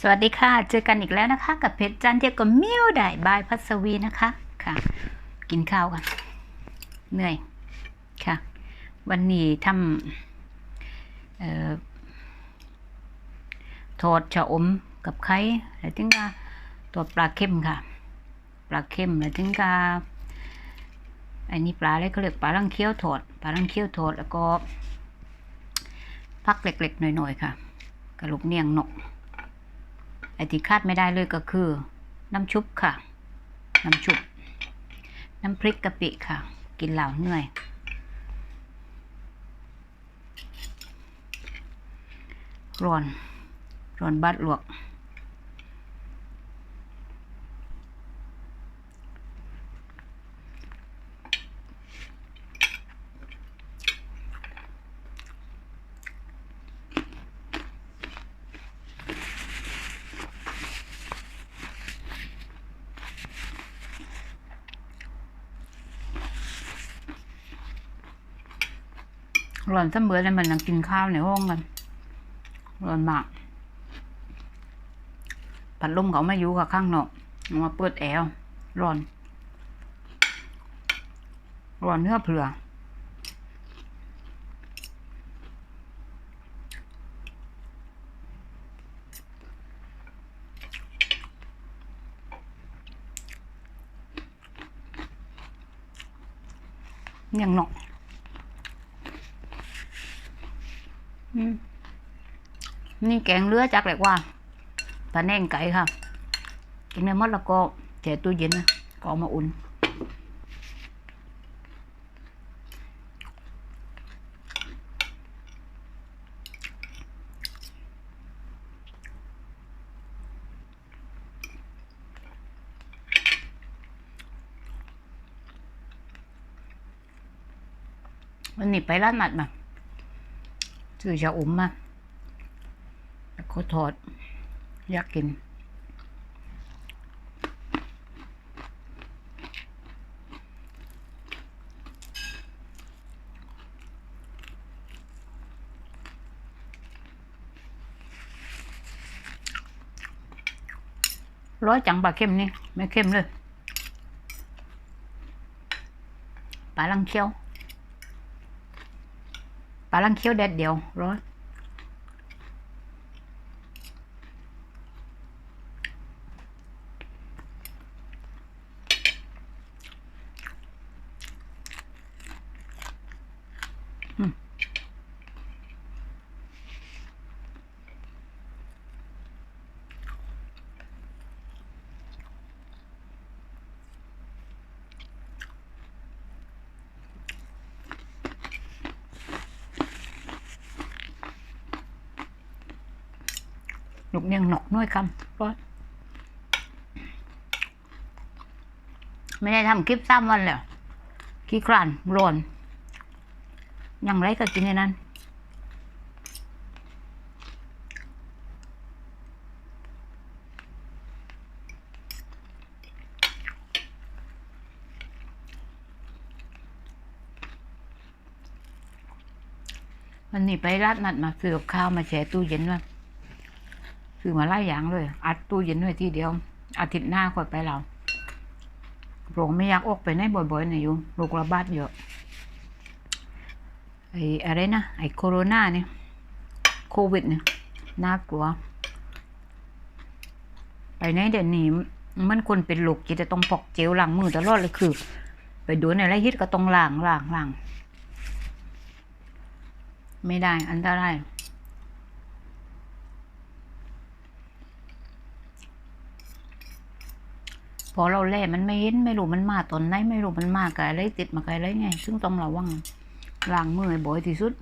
สวัสดีค่ะ เจอกันอีกแล้วนะคะ กับเพชรจันเทียกับมิวได้บายพัสวีนะคะค่ะ กินข้าวกันเหนื่อยค่ะ วันนี้ทำเอ่อทอดชะอมกับไข่แล้วถึงก็ตัวปลาเค็มค่ะ ปลาเค็มแล้วถึงก็อันนี้ปลาอะไรเขาเรียกปลาลังเคี้ยวทอดปลาลังเคี้ยวทอดแล้วก็พักเล็กๆหน่อยๆค่ะกระลูกเนียงนก ไอที่คาดไม่ได้เลยก็คือ น้ำชุบค่ะ น้ำชุบ น้ำพริกกะปิค่ะ กินเหล่าเหนื่อย ร้อน ร้อนบัดหลวก ร้อนเสมอเลยมันนั่งกินข้าวในห้องกันร้อนมากพัดลมเขาไมาอยู่กับข้างนอกเอามาเปิดแอร์ร้อนร้อนเนื้อเผื่อยังหนอก อืม นี่แกงเลือจักแหลกว่าปลาแน่งไก่ค่ะกินไม่หมดล้วก็แช่ตู้เย็นนะก็เอามาอุ่น วันนี้ไปร้านนัดมา ซื้อชาอมมาแล้วก็ทอด อยากกิน ร้อยจังปลาเค็มนี่ ไม่เค็มเลยปลาลังเคี้ยว ปลาลังเคี้ยวแดดเดียวร้อย ลูกเนียงหนกน้อยคำร้อยไม่ได้ทำคลิปซ้ำวันแล้วขี้ครานร้อนยังไรก็กินในนั้นวันนี้ไปร้านนัดมาซื้อกับข้าวมาแช่ตู้เย็นว่า ซื้อมาไล่อย่างเลย อัดตู้เย็นไว้ทีเดียว อาทิตย์หน้าค่อยไปเราโรงไม่อยากออกไปไหนบ่อยๆนะอยู่โรคระบาดเยอะไอ้อะไรนะไอ้โคโรนาเนี่ยโควิดเนี่ยน่ากลัว ไปไหนเดี๋ยวนี้มันคนเป็นโรคจิตจะต้องพกเจลล้างมือตลอดเลยคือ ไปดูในไรฮิตก็ต้องล้างล้างล้างไม่ได้อันตราย พอเราแล่มันไม่เห็นไม่รู้มันมาตอนไหนไม่รู้มันมากับอะไรติดมาไกับอะไรไง ซึ่งต้องระวังล้างมือบ่อยที่สุด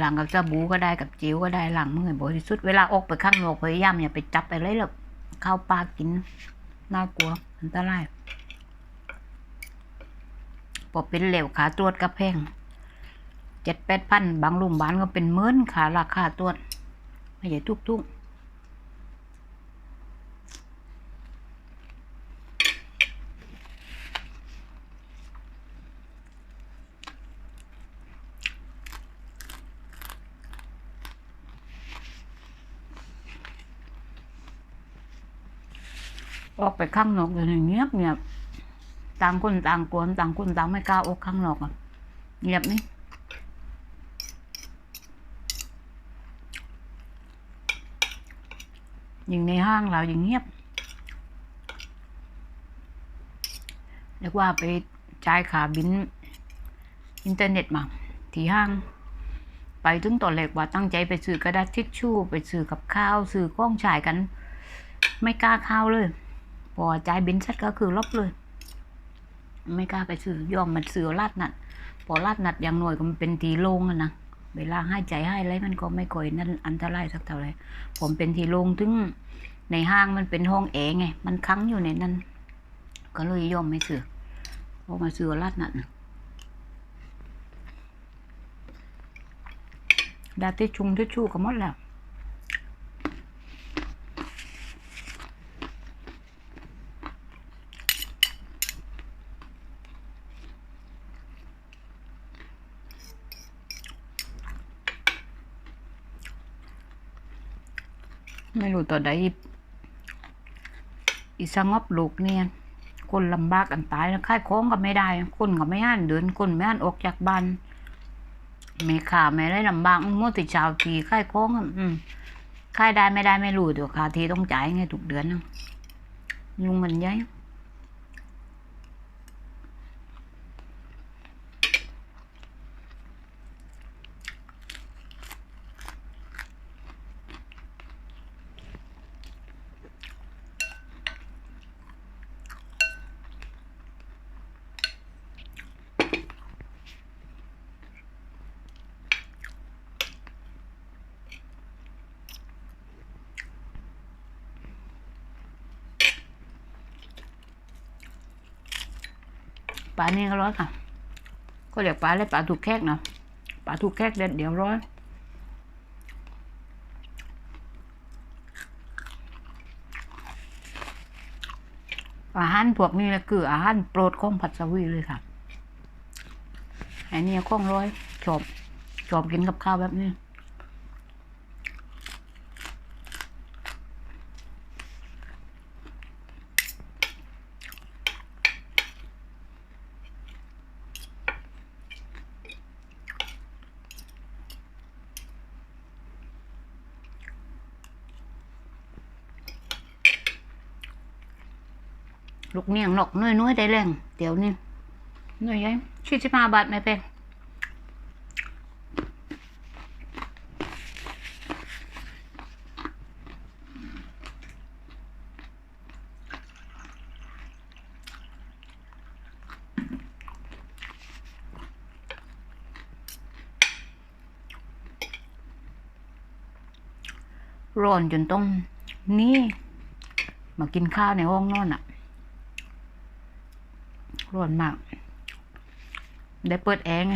ล้างกับสบู่ก็ได้กับจิ๋วก็ได้ล้างมือบ่อยที่สุด เวลาออกไปข้างนอกพยายามอย่าไปจับอะไรหรอกข้าวปลากินน่ากลัวอันตรายพอเป็นเหลวขาตรวจกระแพงเจ็ดแปดพันบางโรงพยาบาลก็เป็นหมื่นค่าราคาตรวจไม่ใช่ทุกๆ ออกไปข้างนอกเลยเงียบเงียบต่างคนต่างกวนต่างคนต่างไม่กล้าออกข้างนอกอะเงียบนี่ยิงในห้างเรายิงเงียบเรียกว่าไปจ่ายขาบิน อินเทอร์เน็ตมา ที่ห้าง ไปถึงตอนแรกว่าตั้งใจไปซื้อกระดาษทิชชู่ ไปซื้อกับข้าวซื้อกล้องฉายกัน ไม่กล้าข้าวเลย พอจ่ายบินเสร็จก็คือลบเลย ไม่กล้าไปซื้อยอมมันซื้อลาดนัด พอลาดนัดอย่างหน่อยก็มันเป็นทีโล่งอะนะเวลาให้ใจให้อะไรมันก็ไม่ค่อยนั่นอันตรายสักเท่าไหร่ผมเป็นทีโล่งถึงในห้างมันเป็นห้องแอร์ไง มันค้างอยู่ในนั้น ก็เลยยอมไม่ซื้อพอมาซื้อลาดนัดดาติชุงทิชชู่ก็หมดแล้ว อยู่ต่อใดอีสงบลูกเนี่ยคนลำบากกันตายแล้วค่ายโค้งก็ไม่ได้ คนก็ไม่อ่านเดินคนไม่อ่านออกจากบ้านไม่ข่าไม่ได้ลำบากมั่วติดชาวทีค่ายโค้งอืมค่ายได้ไม่ได้ไม่รู้ตัวค่าทีต้องจ่ายไงทุกเดือนนะยุงมันเยอะ ปลาเนี่ก็ร้อยค่ะก็เรียกปลาเลยปลาถูกแคกเนาะปลาถูกแคกเด็ดเดี๋ยวร้อยอาหารพวกนี้แหละคืออาหารโปรดของผัดสวีเลยค่ะอ้เนี่ยข้องร้อยชอบชอบกินกับข้าวแบบนี้ ลูกเนียงหนกน้อยน้อยๆได้แรงเดี๋ยวนี้น้อยยัยชี้สิบห้าบาทไม่เป็นร้อนจนต้องนี่ มากินข้าวในห้องนอนอะ ร้อนมาก ได้เปิดแอร์ไง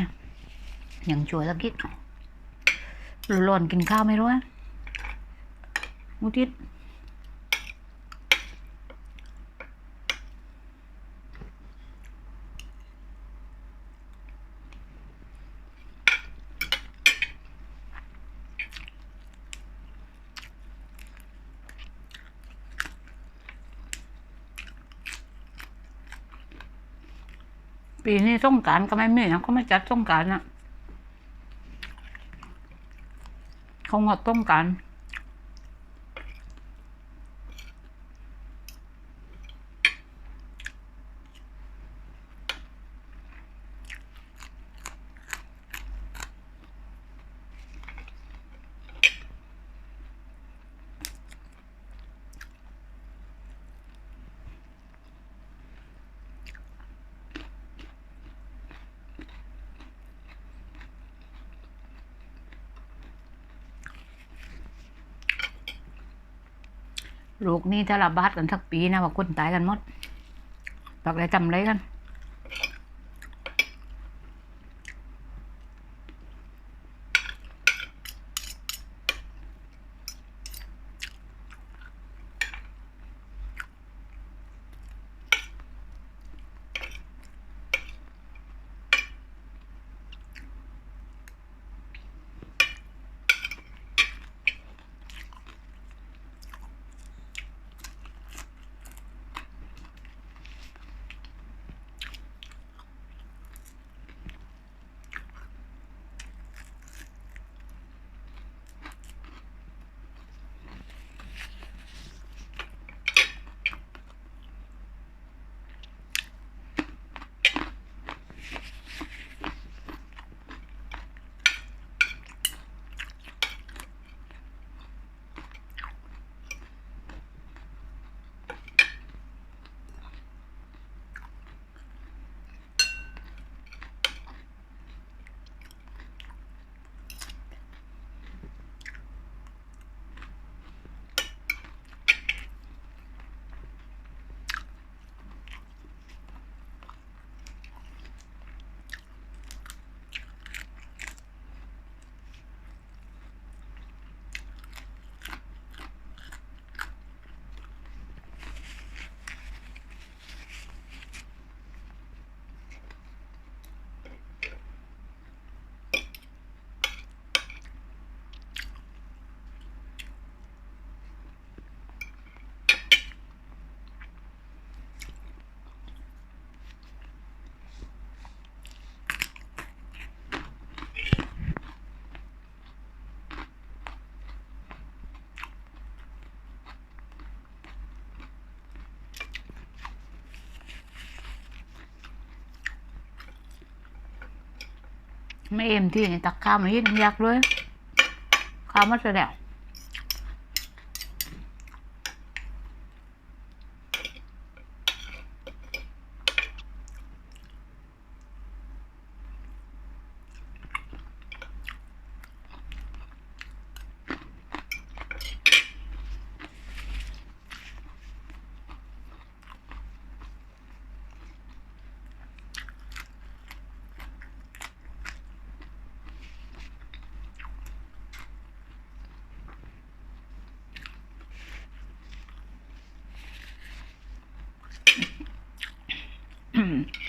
อย่างช่วยสักคิดร้อนกินข้าวไม่รู้อะมุทิศ ปีนี้สงการก็ไม่มีนะเขาไม่จัดสงการนะเขางดสงการ โรลูกนี่ถ้าระบาดกันสักปีนะว่าคนตายกันหมดปักอะไรจำไรกัน ไม่เอ็มที่นี่ตักข้าวมาให้น้ำยักษ์เลยข้าวมาเสร็จแล้ว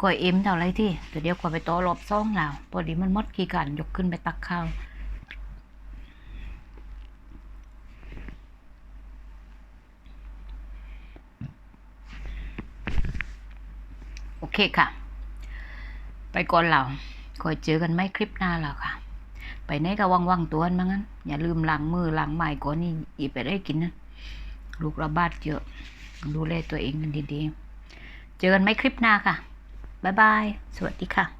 ไปก่อยเอ็มเท่าไรที่แต่เดี๋ยวก่อยไปต่อรอบซ่องแล้วพอดีมันมดกี่กันยกขึ้นไปตักข้าวโอเคค่ะ ไปก่อนเราคอยเจอกันไหมคลิปหน้าแล้วค่ะ ไปไหนก็ว่างๆตัวมั้งั้น อย่าลืมล้างมือล้างไม้ก่อนนี่อีไปได้กินนะลูกระบาดเยอะ ดูแลตัวเองกันดีๆ เจอกันไหมคลิปหน้าค่ะ บ๊ายบาย สวัสดีค่ะ